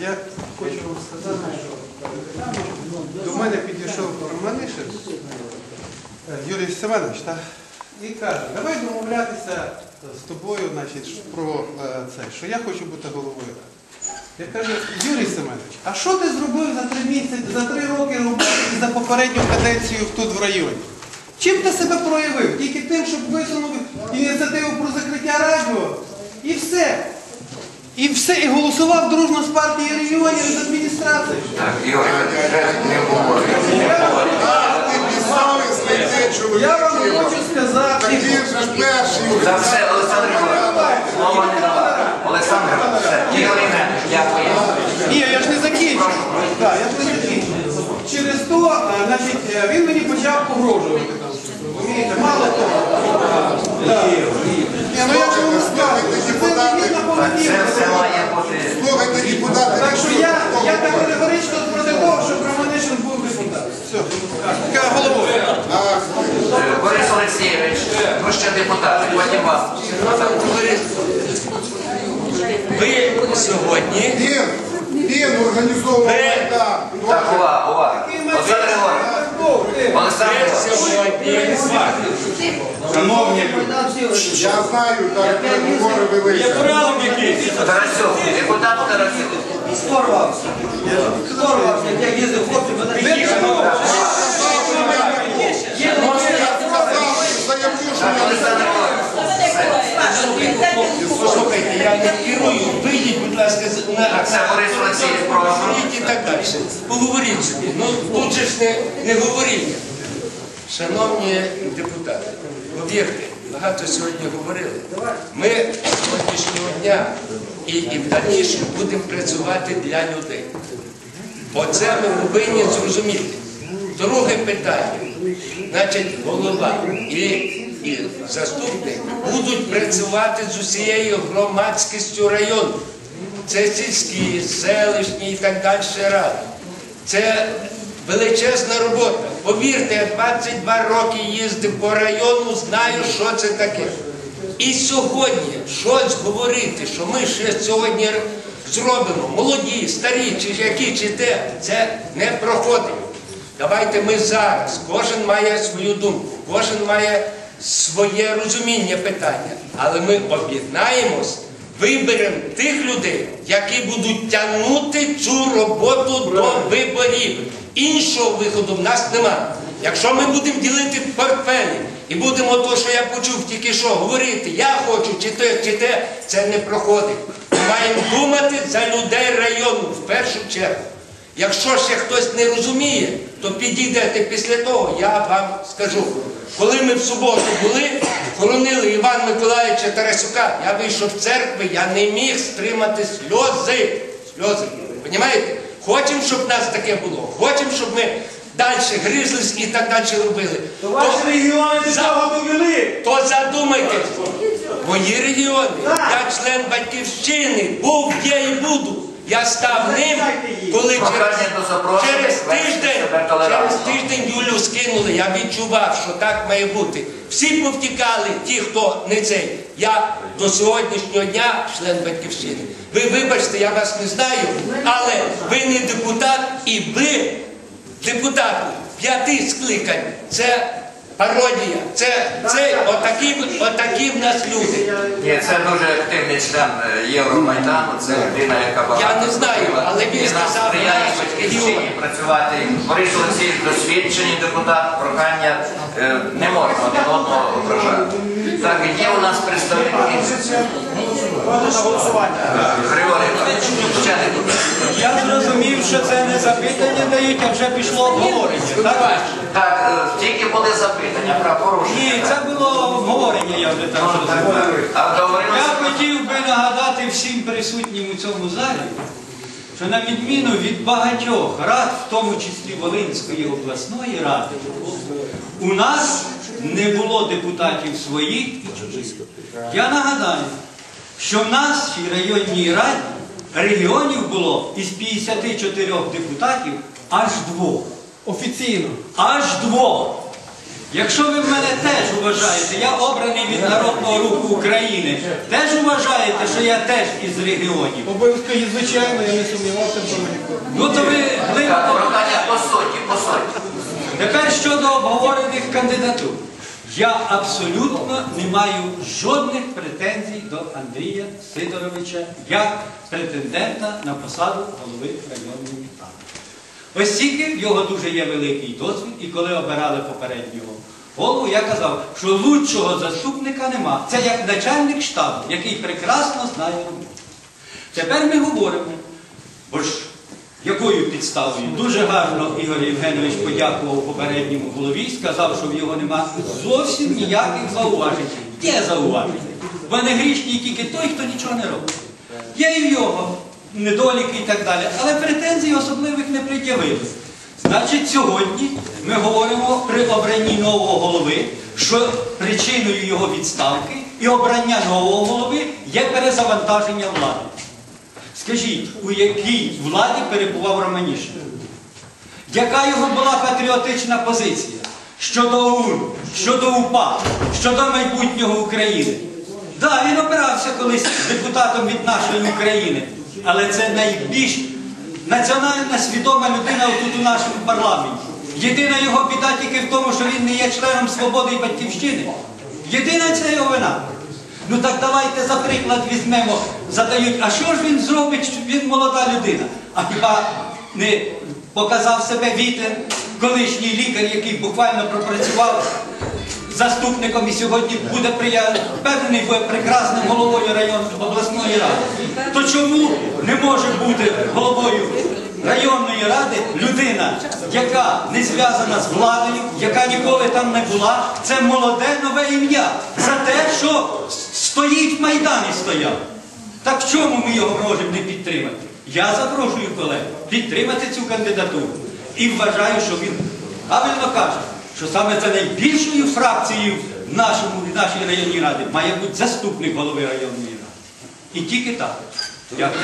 Я хочу вам сказати, що до мене підійшов Романишин е, Юрій Семенович та, і каже, давай домовлятися з тобою значить, про е, це, що я хочу бути головою. Я кажу, Юрій Семенович, а що ти зробив за три місяці, за три роки роботи за попередню каденцію тут в районі? Чим ти себе проявив? Тільки тим, щоб висунув ініціативу про закриття радіо і все. І все, і голосував дружно з партії регіонів і з адміністрації. Так, Ігор, не говори. Я вам хочу сказати, же ж перший. За все, Олександр Ігорович. Слова не давати. Олександр, все. Ігор Євгенович, дякую. ні, я ж не закінчу. Так, я ж не закінчу. Е, значить, е, він мені почав погрожувати. Розумієте, мало того. Ні, ну я ж вам скажу, це негідна поведінка. все має бути. Слухайте, депутати. Так що я, я категорично проти того, щоб Романишин був депутатом. Все, така головою. Е, Борис Олексійович, ви ще депутати, потім вас. Ви сьогодні Він, він організовував Майдан. Так, увага, увага. Олександр Ігорович. Олександр ви Ігорович. сьогодні Шановні люди, я знаю, так велися. порядок якийсь. Тарасюк, депутат Тарасюк. Спорвався. Спорвався, як їздив хлопці, мене Я Так, я я не керую. Вийдіть, будь ласка, на. Говоріть і так далі. Поговоріть собі. Ну тут же ж не, не говоріть. Шановні депутати, повірте, багато сьогодні говорили. Ми з сьогоднішнього дня і, і в дальнішому будемо працювати для людей. Оце ми повинні зрозуміти. Друге питання. Значить, голова і, і заступник будуть працювати з усією громадськістю району. Це сільські, селищні і так далі ради. Це величезна робота. Повірте, я 22 роки їздив по району, знаю, що це таке. І сьогодні щось говорити, що ми ще сьогодні зробимо, молоді, старі, чи які, чи те, це не проходить. Давайте ми зараз, кожен має свою думку, кожен має своє розуміння питання, але ми об'єднаємось, виберемо тих людей, які будуть тягнути цю роботу до виборів. Іншого виходу в нас нема. Якщо ми будемо ділити портфелі і будемо то, що я почув тільки що, говорити, я хочу, чи те, чи те, це не проходить. Ми маємо думати за людей району в першу чергу. Якщо ще хтось не розуміє, то підійдете після того, я вам скажу. Коли ми в суботу були, хоронили Івана Миколаївича Тарасюка, я вийшов з церкви, я не міг стримати сльози. Сльози. Понімаєте? Хочемо, щоб в нас таке було. Хочемо, щоб ми далі гризлись і так далі робили. То, Ваші регіони цього довели. то задумайтесь. Мої регіони. Я член батьківщини, був, є і буду. Я став ним, коли через, через тиждень, через тиждень Юлю скинули. Я відчував, що так має бути. Всі повтікали, ті, хто не цей. Я до сьогоднішнього дня член батьківщини. Ви вибачте, я вас не знаю, але ви не депутат і ви депутати п'яти скликань. Це пародія. Це, це отакі, отакі в нас люди. Ні, це дуже активний член е, Євромайдану, це людина, яка багато Я не знаю, але він сказав, сприяє батьківщині працювати. Борис Олексійович досвідчений депутат, прохання е, не можна один одного ображати. Так, є у нас представники. Григорій. Я зрозумів, що це не запитання дають, а вже пішло обговорення. Так? Так, е, тільки були запитання про порушення. Ні, це було обговорення, я вже так Ну, зрозумів. Я хотів би нагадати всім присутнім у цьому залі, що на відміну від багатьох рад, в тому числі Волинської обласної ради, у нас не було депутатів своїх і чужих. Я нагадаю, що в нашій районній раді регіонів було із 54 депутатів аж двох. Офіційно. Аж двох. Якщо ви мене теж вважаєте, я обраний від Народного руху України, теж вважаєте, що я теж із регіонів. Обов'язково є звичайно, я не сумнівався в ніколи. Ну то ви Так, по суті, по суті. Тепер щодо обговорених кандидатур. Я абсолютно не маю жодних претензій до Андрія Сидоровича як претендента на посаду голови районної ради. Ось в його дуже є великий досвід, і коли обирали попереднього голову, я казав, що лучшого заступника нема. Це як начальник штабу, який прекрасно знає роботу. Тепер ми говоримо, бо ж якою підставою? Дуже гарно Ігор Євгенович подякував попередньому голові сказав, що в його нема зовсім ніяких зауважень. Є зауваження. Бо не грішний тільки той, хто нічого не робить. Є і в його недоліки і так далі. Але претензій особливих не пред'явили. Значить, сьогодні ми говоримо при обранні нового голови, що причиною його відставки і обрання нового голови є перезавантаження влади. Скажіть, у якій владі перебував Романішин? Яка його була патріотична позиція щодо ОУН, щодо УПА, щодо майбутнього України? Так, да, він опирався колись депутатом від нашої України, але це найбільш національна свідома людина тут у нашому парламенті. Єдина його біда тільки в тому, що він не є членом свободи і батьківщини. Єдина це його вина. Ну так давайте за приклад візьмемо, задають, а що ж він зробить, що він молода людина? А хіба не показав себе вітер, колишній лікар, який буквально пропрацював заступником і сьогодні буде впевнений, буде прекрасним головою районної обласної ради. То чому не може бути головою районної ради людина, яка не зв'язана з владою, яка ніколи там не була, це молоде нове ім'я за те, що стоїть в Майдані стояв. Так чому ми його можемо не підтримати? Я запрошую колег підтримати цю кандидатуру. І вважаю, що він правильно каже, що саме за найбільшою фракцією в нашому, в нашій районній раді має бути заступник голови районної ради. І тільки так. Дякую.